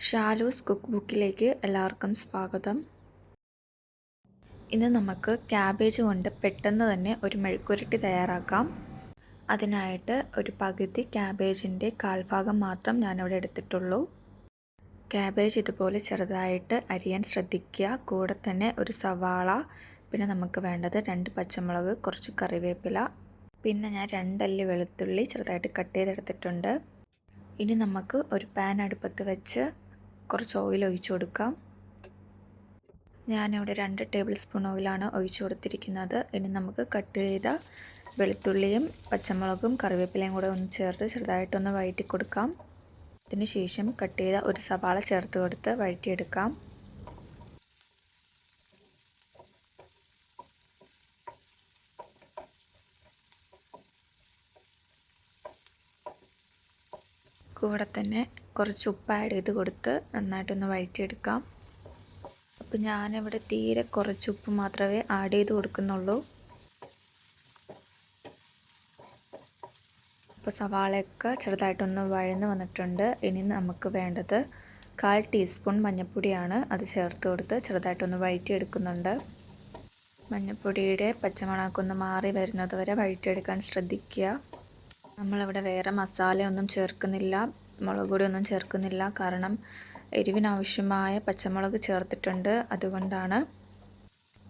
Shalu's cook ബുക്കിലേക്ക് എല്ലാവർക്കും സ്വാഗതം. ഇന്ന് നമുക്ക് ക്യാബേജ് കൊണ്ട് പെട്ടെന്ന് തന്നെ ഒരു മെഴുക്കുരട്ടി തയ്യാറാക്കാം. അതിനായിട്ട് ഒരു പകുതി ക്യാബേജിന്റെ കാൽഭാഗം മാത്രം ഞാനിവിടെ എടുത്തിട്ടുള്ളൂ. ക്യാബേജ് ഇതുപോലെ ചെറുതായിട്ട് അരിയാൻ ശ്രദ്ധിക്കുക. കൂടെ തന്നെ ഒരു സവാള പിന്നെ നമുക്ക് വേണ്ടത് രണ്ട് പച്ചമുളക് കുറച്ച് കറിവേപ്പില പിന്നെ ഞാൻ രണ്ടല്ലി വെളുത്തുള്ളി ചെറുതായിട്ട് കട്ട് ചെയ്തെടുത്തിട്ടുണ്ട്. ഇനി നമുക്ക് ഒരു പാൻ അടുപ്പത്ത് വെച്ച് കുറച്ച് ഓയിൽ ഒഴിച്ചു കൊടുക്കാം. ഞാനിവിടെ രണ്ട് ടേബിൾ സ്പൂൺ ഓയിലാണ് ഒഴിച്ചു കൊടുത്തിരിക്കുന്നത്. ഇനി നമുക്ക് കട്ട് ചെയ്ത വെളുത്തുള്ളിയും പച്ചമുളകും കറിവേപ്പിലയും കൂടെ ഒന്ന് ചേർത്ത് ചെറുതായിട്ടൊന്ന് വഴറ്റി കൊടുക്കാം അതിനുശേഷം കട്ട് ചെയ്ത ഒരു സവാള ചേർത്ത് കൊടുത്ത് വഴറ്റിയെടുക്കാം. കൂടെ തന്നെ കുറച്ച് ഉപ്പ് ആഡ് ചെയ്ത് കൊടുത്ത് നന്നായിട്ടൊന്ന് വഴറ്റിയെടുക്കാം. അപ്പോൾ ഞാനിവിടെ തീരെ കുറച്ച് ഉപ്പ് മാത്രമേ ആഡ് ചെയ്ത് കൊടുക്കുന്നുള്ളൂ. അപ്പോൾ സവാളയൊക്കെ ചെറുതായിട്ടൊന്ന് വഴന്ന് വന്നിട്ടുണ്ട്. ഇനി നമുക്ക് വേണ്ടത് കാൽ ടീസ്പൂൺ മഞ്ഞൾപ്പൊടിയാണ് അത് ചേർത്ത് കൊടുത്ത് ചെറുതായിട്ടൊന്ന് വഴറ്റിയെടുക്കുന്നുണ്ട്. മഞ്ഞൾപ്പൊടിയുടെ പച്ചമുളകൊന്ന് മാറി വരുന്നത് വരെ വഴറ്റിയെടുക്കാൻ ശ്രദ്ധിക്കുക. നമ്മളിവിടെ വേറെ മസാലയൊന്നും ചേർക്കുന്നില്ല മുളക് പൊടിയൊന്നും ചേർക്കുന്നില്ല. കാരണം എരിവിനാവശ്യമായ പച്ചമുളക് ചേർത്തിട്ടുണ്ട് അതുകൊണ്ടാണ്.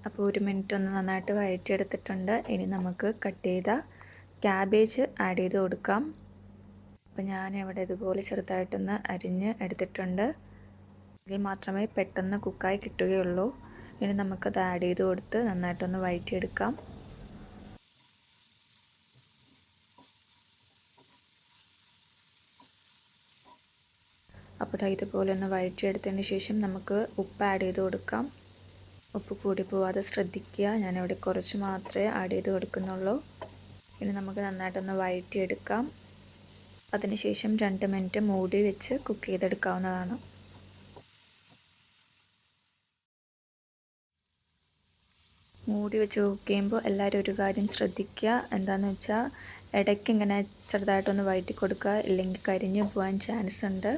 അപ്പോൾ ഒരു മിനിറ്റ് ഒന്ന് നന്നായിട്ട് വഴറ്റിയെടുത്തിട്ടുണ്ട്. ഇനി നമുക്ക് കട്ട് ചെയ്ത ക്യാബേജ് ആഡ് ചെയ്ത് കൊടുക്കാം. അപ്പോൾ ഞാനിവിടെ ഇതുപോലെ ചെറുതായിട്ടൊന്ന് അരിഞ്ഞ് എടുത്തിട്ടുണ്ട്. എങ്കിൽ മാത്രമേ പെട്ടെന്ന് കുക്കായി കിട്ടുകയുള്ളൂ. ഇനി നമുക്കത് ആഡ് ചെയ്ത് കൊടുത്ത് നന്നായിട്ടൊന്ന് വഴറ്റിയെടുക്കാം. അപ്പോൾ ഇതുപോലെ ഒന്ന് വഴറ്റിയെടുത്തതിന് ശേഷം നമുക്ക് ഉപ്പ് ആഡ് ചെയ്ത് കൊടുക്കാം. ഉപ്പ് കൂടി പോവാതെ ശ്രദ്ധിക്കുക. ഞാനിവിടെ കുറച്ച് മാത്രമേ ആഡ് ചെയ്ത് കൊടുക്കുന്നുള്ളൂ. ഇനി നമുക്ക് നന്നായിട്ടൊന്ന് വഴറ്റിയെടുക്കാം. അതിനുശേഷം രണ്ട് മിനിറ്റ് മൂടി വെച്ച് കുക്ക് ചെയ്തെടുക്കാവുന്നതാണ്. മൂടി വെച്ച് കുക്ക് ചെയ്യുമ്പോൾ എല്ലാവരും ഒരു കാര്യം ശ്രദ്ധിക്കുക. എന്താണെന്ന് വെച്ചാൽ ഇടയ്ക്ക് ഇങ്ങനെ ചെറുതായിട്ടൊന്ന് വഴറ്റി കൊടുക്കുക ഇല്ലെങ്കിൽ കരിഞ്ഞ് പോകാൻ ചാൻസ് ഉണ്ട്.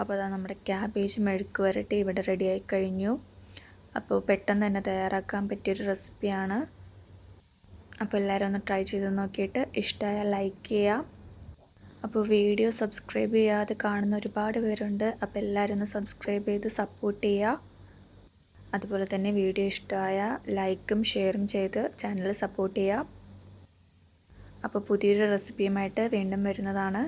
അപ്പോൾ അതാ നമ്മുടെ ക്യാബേജ് മെഴുക്ക് വരട്ടി ഇവിടെ റെഡിയായി കഴിഞ്ഞു. അപ്പോൾ പെട്ടെന്ന് തന്നെ തയ്യാറാക്കാൻ പറ്റിയൊരു റെസിപ്പിയാണ് അപ്പോൾ എല്ലാവരും ഒന്ന് ട്രൈ ചെയ്ത് നോക്കിയിട്ട് ഇഷ്ടമായാൽ ലൈക്ക് ചെയ്യുക. അപ്പോൾ വീഡിയോ സബ്സ്ക്രൈബ് ചെയ്യാതെ കാണുന്ന ഒരുപാട് പേരുണ്ട്. അപ്പോൾ എല്ലാവരും ഒന്ന് സബ്സ്ക്രൈബ് ചെയ്ത് സപ്പോർട്ട് ചെയ്യുക. അതുപോലെ തന്നെ വീഡിയോ ഇഷ്ടമായ ലൈക്കും ഷെയറും ചെയ്ത് ചാനൽ സപ്പോർട്ട് ചെയ്യുക. അപ്പോൾ പുതിയൊരു റെസിപ്പിയുമായിട്ട് വീണ്ടും വരുന്നതാണ്.